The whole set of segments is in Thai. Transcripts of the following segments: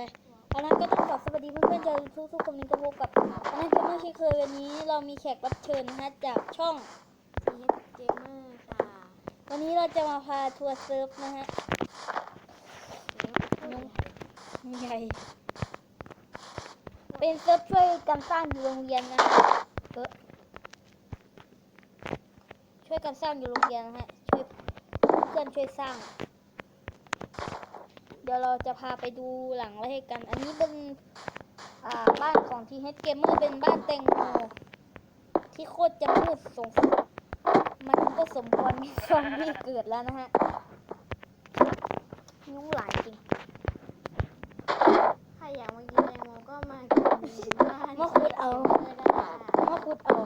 ไปเอาละก็ต้องขอสวัสดีเพื่อนๆเจอทุกทุกคนนี้ก็พบกับอันนั้นก็ไม่ใช่เคยวันนี้เรามีแขกรับเชิญนะฮะจากช่องทีเอสเกมเมอร์ค่ะ วันนี้เราจะมาพาทัวร์เซิร์ฟนะฮะน้องใหญ่เป็นเซิร์ฟช่วยกันสร้างอยู่โรงเรียนนะฮะช่วยกันสร้างอยู่โรงเรียนนะฮะช่วยเพื่อนช่วยสร้าง ดี๋ยวเราจะพาไปดูหลังไว้ให้กัน อันนี้เป็นอ่าบ้านของทีเฮดเกมเมอร์เป็นบ้านแตงโมที่โคตรจะมืดสงสัยมันก็สมควรมีซอมบี้เกิดแล้วนะฮะยุ่งหลายจริงใครอยากมากินแตงโมก็มากินบ้านมาขุดเอาได้ค่ะมาขุดเอา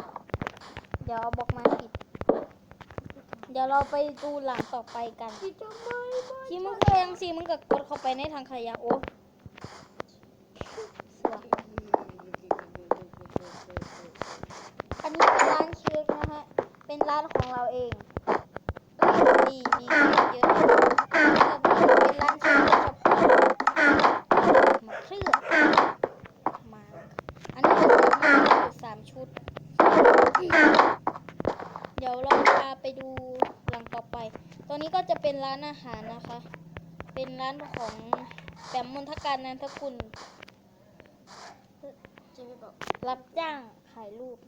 เดี๋ยวเอาบล็อกมาปิด เดี๋ยวเราไปดูหลังต่อไปกัน ที่มึงเคยยังสิมึงก็กดเข้าไปในทางขยะโอ้อันนี้เป็นร้านเค้กนะฮะ เป็นร้านของเราเองดีมีเยอะเป็นร้านเค้กโดยเฉพาะมาเครือมา อันนี้เป็นมาอยู่สามชุด เดี๋ยวเราพาไปดูหลังต่อไป ตัวนี้ก็จะเป็น ร้านอาหารนะคะ เป็นร้านของแปมมนทการนันทกุลรับจ้างถ่ายรูป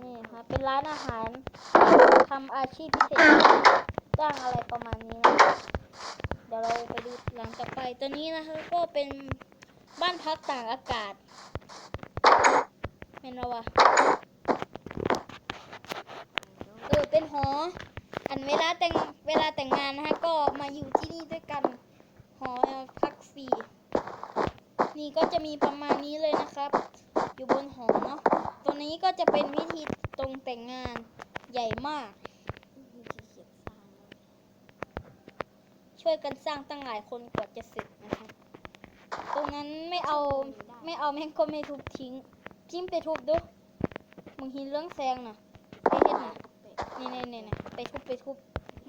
นี่ค่ะเป็นร้านอาหารทำอาชีพพิเศษจ้างอะไรประมาณนี้นะเดี๋ยวเราไปดูหลังต่อไปตัวนี้นะคะก็เป็นบ้านพักต่างอากาศเป็นอะไรวะเออเป็นหอ อันเวลาแต่ง เวลาแต่งงานนะคะก็มาอยู่ที่นี่ด้วยกัน หอพักฟรีนี่ก็จะมีประมาณนี้เลยนะครับ อยู่บนหอเนาะตัวนี้ก็จะเป็นวิธีตรงแต่งงานใหญ่มาก ช่วยกันสร้างตั้งหลายคนกว่าจะเสร็จนะคะตรงนั้นไม่เอาไม่เอาแม่งก็ไม่ทุบทิ้ง จิ้มไปทุบดูมึงหินเรื่องแซงนะไปเฮ็ดน่ะนี่นี่นี่นี่ไปทุบไปทุบ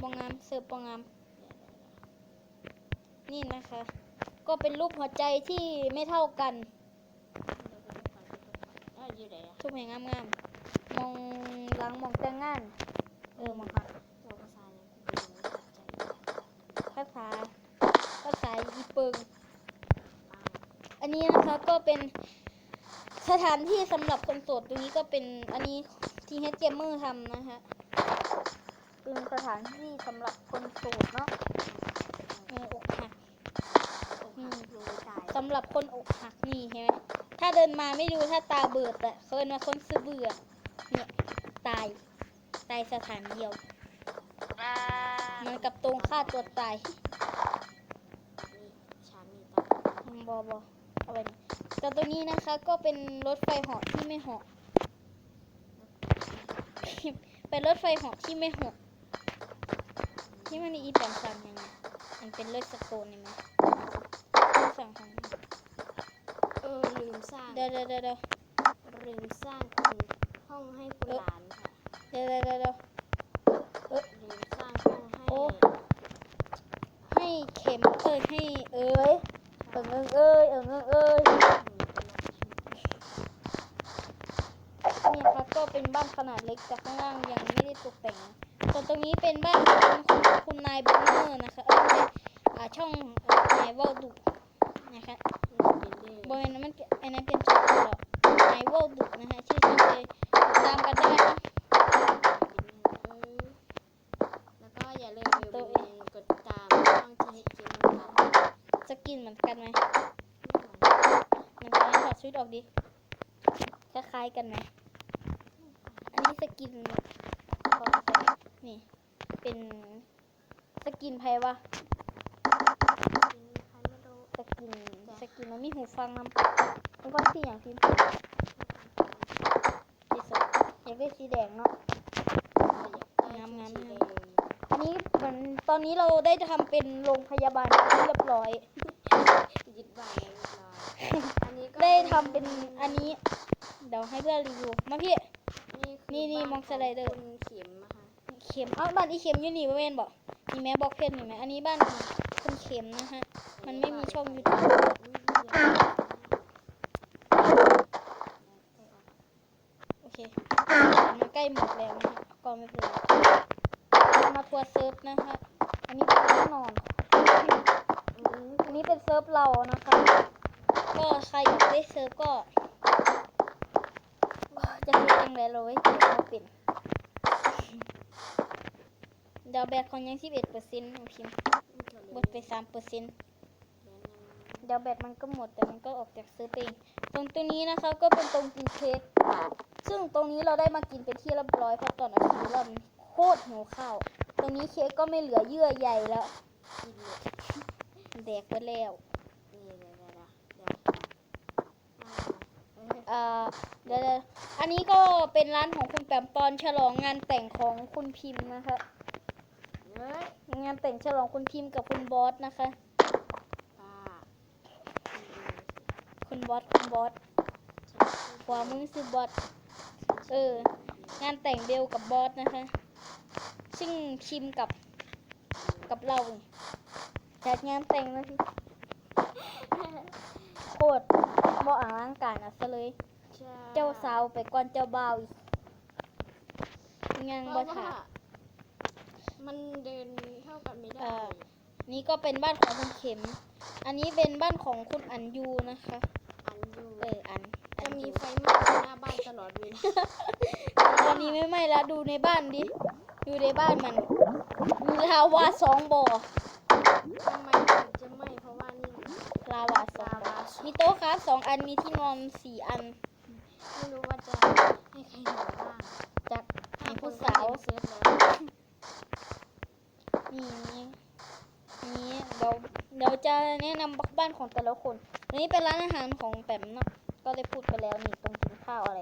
บองงามเสิร์ฟบองงาม นี่นะคะ ก็เป็นรูปหัวใจที่ไม่เท่ากันเอออยู่ไหนอะทุบให้งามงามๆมองหลังมองแต่งงาน เออมองค่ะตัวภาษาเนี่ยกูเป็นไม่เข้าใจภาษาภาษาอีเปิงอันนี้นะคะก็เป็นสถานที่สำหรับคนโสดตรงนี้ก็เป็นอันนี้ที่เฮดเกมเมอร์ทำนะคะ เป็นสถานที่สำหรับคนโสดเนาะเอออกหักอืมรู้ตายสำหรับคนอกหักนี่เห็นไหมถ้าเดินมาไม่ดูถ้าตาเบิดอะเคยมาคนซื้อเบื่อเนี่ยตายตายสถานเดียว มันกับตรงฆ่าตัวตายนี่ฉันมีตาบอบอเอาไปนี่แต่ตัวนี้นะคะก็เป็นรถไฟเหาะที่ไม่เหาะเป็นรถไฟเหาะที่ไม่เหาะ ที่มันอีแปมสั่งยังไงมันเป็นรถสโตนเห็นไหมสั่งของเออลืมสร้างเดี๋ยวเดี๋ยวเดี๋ยวเดี๋ยวลืมสร้างคุณห้องให้คุณหลานค่ะเดี๋ยวเดี๋ยวเดี๋ยวเดี๋ยวลืมสร้างห้องให้ โอ้ ให้เข็มเอ้ยให้เอ้ยเอิงเอิงเอ้ยเอิงเอิงเอ้ยนี่ครับก็เป็นบ้านขนาดเล็กแต่ข้างล่างยังไม่ได้ตกแต่งนะ ส่วนตรงนี้เป็นบ้านของคุณคุณนายบันเนอร์นะคะเออไม่ใช่อ่าช่องเอ่อนายเว่าดุนะคะบริเวณนั้นมันเป็นอันนั้นเป็นจุดเดียวนายเว่าดุนะคะชื่อช่องเลยติดตามกันได้นะแล้วก็อย่าลืมกดติดตามช่องทีเกมค่ะสกินเหมือนกันไหมเหมือนกันไหมถอดชุดออกดิคล้ายๆกันไหมอันนี้สกินขอใส่ นี่ เป็นสกินไพวะสกินสกินมันมีหูฟังนำหูฟังสีอย่างที่สีสดอยากได้สีแดงเนาะอันนี้เหมือนตอนนี้เราได้ทำเป็นโรงพยาบาลที่เรียบร้อยยึดบ้านเรียบร้อยอันนี้ก็ได้ทำเป็นอันนี้ เดี๋ยวให้เพื่อนรีวิวมาพี่นี่นี่มองสไลเดอร์คุณ เข็มเอ้าบ้านอีเข็มยู่นี่บ่แม่นบอกนี่แม่บอกเพชรนี่แม่อันนี้บ้านคุณเข็มนะฮะ มันไม่มีช่องยูทูบอุ๊ยเดี๋ยวโอเคมันใกล้หมดแล้วนะฮะก็ไม่เป็นไรมาทัวร์เซิร์ฟนะฮะ อันนี้เป็นแน่นอน อันนี้เป็นเซิร์ฟเรานะคะ ก็ใครอยากได้เซิร์ฟก็จะเฮ็ดยังไงเราไว้เก็บเอาเป็น ดาวแบตของยังสิบเอ็ดเปอร์เซ็นต์พิมพ์บดไปสามเปอร์เซ็นต์ดาวแบตมันก็หมดแต่มันก็ออกจากเซิร์ฟเองตรงตัวนี้นะคะก็เป็นตรงกินเค้กซึ่งตรงนี้เราได้มากินเป็นที่เรียบร้อยเพราะตอนอาทิตย์เราโคตรหิวข้าวตรงนี้เค้กก็ไม่เหลือเยื่อใยแล้วกินเลยแดกไปแล้วนี่เดี๋ยวเดี๋ยวเดี๋ยวเดี๋ยวเอาเอ้ยอ่าเดี๋ยวๆอันนี้ก็เป็นร้านของคุณแปมตอนฉลองงานแต่งของคุณพิมพ์นะคะ เฮ้ยงานแต่งฉลองคุณพิมพ์กับคุณบอสนะคะป้าคุณบอสคุณบอสขวามือคือบอสเออ งานแต่งเบลกับบอสนะคะ ซึ่งพิมพ์กับกับเรานี่จัดงานแต่งนะพี่โคตรบ่อลังการอะซะเลยใช่เจ้าสาวไปก่อนเจ้าบ่าวอีกยังเพบ่ราะถาว่า มันเดินเข้ากันไม่เอ่ได้อนี่ก็เป็นบ้านของคุณเข็ม อันนี้เป็นบ้านของคุณอันยูนะคะอันอยู่เอออันอัจะนมียูไฟไหม้หน้าบ้านตลอดเวลาตอนนี้ไม่ไหม้แล้วดูในบ้านดิดูในบ้านมันมีลาวาสองบ่อทำไมถึงจะไหม้เพราะว่านี่ลาวาสองบ่อมีโต๊ะครับสองอันมีที่นอนสี่อันไม่รู้ว่าจะให้ใครนอนบ้างจากให้ห้าคผู้นสาวเซิร์ฟแล้ว นี่นี่เดี๋ยวเดี๋ยวจะแนะนำบ้านของแต่ละคนอันนี้เป็นร้านอาหารของแปมเนาะก็ได้พูดไปแล้วนี่ตรงกินข้าวอะไร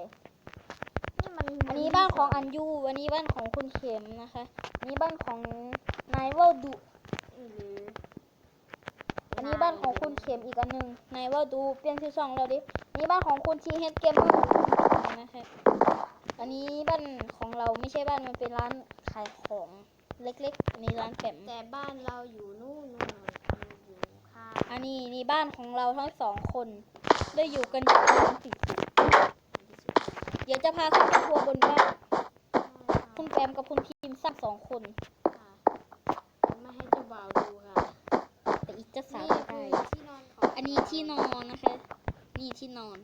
นี่มันอันนี้บ้านของอันยูอันนี้บ้านของคุณเข็มนะคะอันนี้บ้านของนายวาดุอันนี้บ้านของคุณเข็มอีกอันหนึ่งนายวาดูเปลี่ยนชื่อช่องแล้วดิอันนี้บ้านของคุณทีเฮดเกมเมอร์นะคะอันนี้บ้านของเราไม่ใช่บ้านมันเป็นร้านขายของ เล็กๆ อันนี้ร้านแปมแต่บ้านเราอยู่นู่นนู่นมันอยู่ข้างอันนี้นี่บ้านของเราทั้งสองคน ได้อยู่กันอยู่กันติดเดี๋ยวจะพาขึ้นไปทัวร์บนบ้านคุณแปมกับคุณพิมพ์สร้างสองคนค่ะไม่ให้เจ้าบ่าวดูค่ะแต่อีกเจะสาวนี่ก็คืได้อที่นอนของอันนี้ที่นอนนะคะ นี่ที่นอน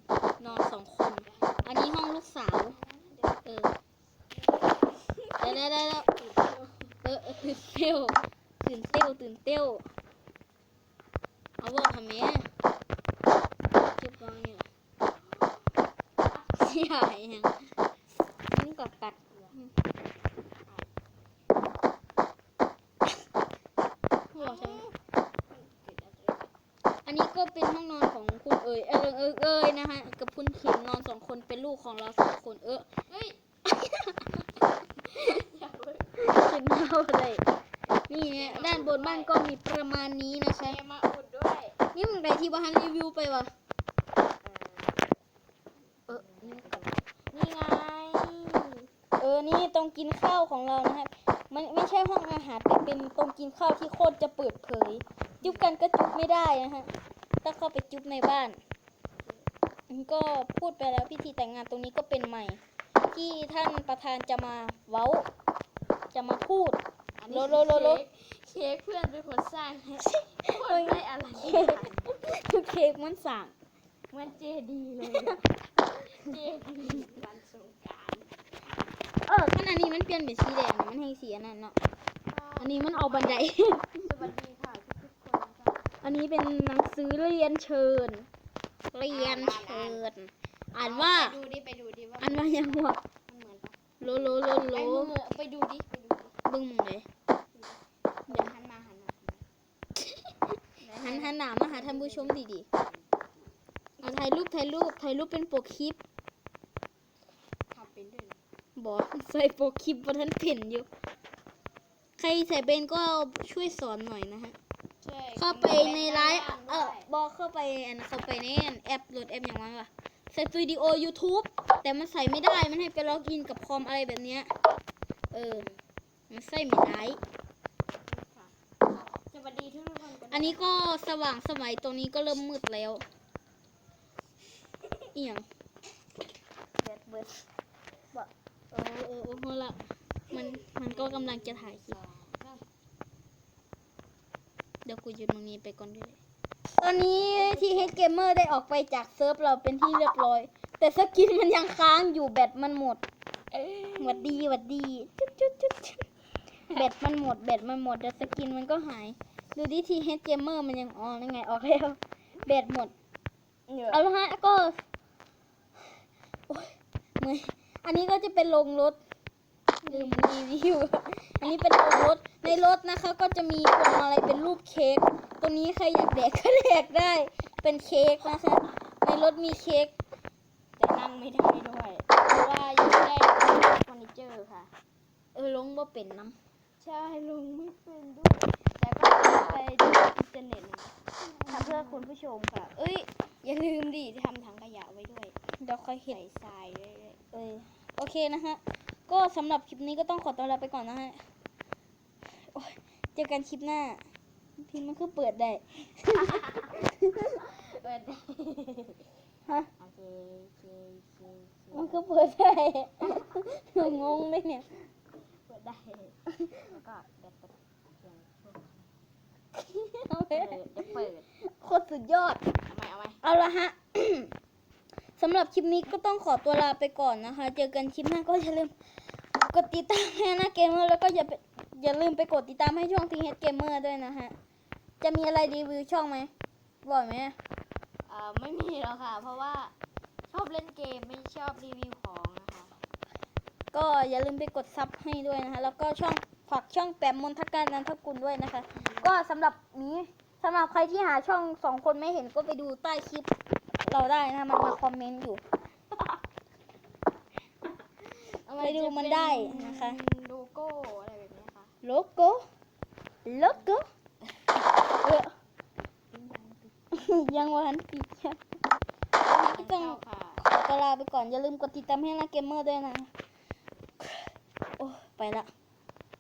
นอนสองคน อันนี้ห้องลูกสาว เออได้ได้ได้แล้ว เออเออตื่นเต้วตื่นเต้วตื่นเต้วเอาบอกทำไมเก็บกองเนี่ยเสียหายยังนี่ก็กัดบอกใช่ไหมอันนี้ก็เป็นห้องนอนของคุณเอ๋ยเออเออเอยนะคะกับคุณเข็มนอนสองคนเป็นลูกของเราสองคนเออ เฮ้ยอย่าเพิ่ง ขึ้นมาอะไรนี่เนี่ยด้านบนบ้านก็มีประมาณนี้นะใช้คะมาอุดด้วย นี่มึงไปที่บ้านรีวิวไปวะเออนี่ก่อนนี่ไงเออนี่ตรงกินข้าวของเรานะครับมันไม่ใช่ห้องอาหารแต่เป็นตรงกินข้าวที่โคตรจะเปิดเผย จุ๊บกันก็จุ๊บไม่ได้นะฮะถ้าเข้าไปจุ๊บในบ้านอันก็พูดไปแล้วพิธีแต่งงานตรงนี้ก็เป็นใหม่ ที่ท่านประธานจะมาเว้า จะมาพูดอันนี้โลโลโลโลเค้กเพื่อนเป็นคนสร้างให้คนได้อะไรคือเค้กมันสั่งเหมือนเจดีเลยอะเจดีวันสงกรารเออขนาดนี้มันเปลี่ยนเป็นสีแดงนะมันให้สีอันนั้นเนาะอันนี้มันเอาบันไดสวัสดีค่ะทุกๆคนนะคะอันนี้เป็นหนังสือเรียนเชิญ เรียนเชิญ อ่านว่าไปดูดิไปดูดิว่าอ่านว่ายังวะมันเหมือนปะโลโลโลโลไอ้มือไปดูดิ ไปดูดิบึ้งเลยเดี๋ยวหันมาหันมาหันหันหนามาหาท่านผู้ชมดีๆเอาถ่ายรูปถ่ายรูปถ่ายรูปเป็นโปกคลิปทำเป็นด้วยบอกใส่โปกคลิปบนท่านเพ่นอยู่ ใครใส่เป็นก็ช่วยสอนหน่อยนะฮะเข้าไปในไลฟ์เออบอกเข้าไปอันเข้าไปในแอปโหลดแอปอย่างนั้นว่ะใส่สตูดิโอ YouTube แต่มันใส่ไม่ได้ มันให้ไปล็อกอินกับคอมอะไรแบบเนี้ย เออ มันใส่ไม่ได้ค่ะสวัสดีทุกๆคนกันอันนี้ก็สว่างสมัยตรงนี้ก็เริ่มมืดแล้ว เอียงเบิดเบิดบอกเออเออเออเพราะละมันมันก็กำลังจะถ่ายคลิปเดี๋ยวกูหยุดตรงนี้ไปก่อนด้วยตอนนี้ที่เฮดเกมเมอร์ได้ออกไปจากเซิร์ฟเราเป็นที่เรียบร้อย แต่สกินมันยังค้างอยู่แบตมันหมดหวัดดีหวัดดีจุ๊บจุ๊บจุ๊บจุ๊บแบตมันหมดแบตมันหมดแต่สกินมันก็หาย ดูดิที่เฮดเกมเมอร์มันยังอ๋อยังไงออกแล้วแบตหมดเอาละฮะก็โอ๊ยเมื่อยอันนี้ก็จะเป็นโรงรถลืมรีวิวอันนี้เป็นโรงรถในรถนะคะ ก็จะมีพวงมาลัยเป็นรูปเค้กตัวนี้ใครอยากแดกก็แดกได้ เป็นเค้กนะคะ ในรถมีเค้กแต่นั่งไม่ได้ด้วยเพราะว่ายังไม่ได้เฟอร์นิเจอร์ค่ะ เออลงบ่เป็นน้ ใช่ลงไม่เป็นด้วยแต่ก็ไปดูอินเทอร์เน็ตนะทำเพื่อคุณผู้ชมค่ะ เอ้ย อย่าลืมดิทำถังขยะไว้ด้วยำเดี๋ยวค่อยเห็นใส่ทรายด้วยเออโอเคนะฮะ ก็สำหรับคลิปนี้ก็ต้องขอตัวลาไปก่อนนะฮะโอ๊ยเจอกันคลิปหน้าพี่มันคือเปิดได้ เปิดได้ฮะโอเคโอเคโอเคโอมันเคคือเปิดได้ งงเลยเนี่ย เปิดได้ แล้วก็แบตจะเปลี่ยนช่วง เอาไป เปิดจะเปิดโคตรสุดยอด เอาไหมเอาไหมเอาละฮะ สำหรับคลิปนี้ก็ต้องขอตัวลาไปก่อนนะคะ เจอกันคลิปหน้าก็อย่าลืมกดติดตามให้นะเกมเมอร์แล้วก็อย่าไปอย่าลืมไปกดติดตามให้ช่องทีเฮดเกมเมอร์ด้วยนะฮะ จะมีอะไรรีวิวช่องไหมบ่อยไหมเอ่อไม่มีแล้วค่ะ เพราะว่าชอบเล่นเกมไม่ชอบรีวิวของนะคะก็อย่าลืมไปกดซับให้ด้วยนะคะ แล้วก็ช่องฝากช่องแปมมนทการนันทกุลด้วยนะคะ ก็สำหรับนี้ สำหรับใครที่หาช่องสองคนไม่เห็นก็ไปดูใต้คลิป เราได้นะคะมันมาคอมเมนต์อยู่ไปดูมันได้นะคะ โลโก้อะไรแบบนี้ค่ะ โลโก้ โลโก้เออยังวันปีกค่ะไม่ต้องเข้าค่ะขอตัวลาไปก่อน อย่าลืมกดติดตามให้นะเกมเมอร์ด้วยนะ โอ้ ไปละ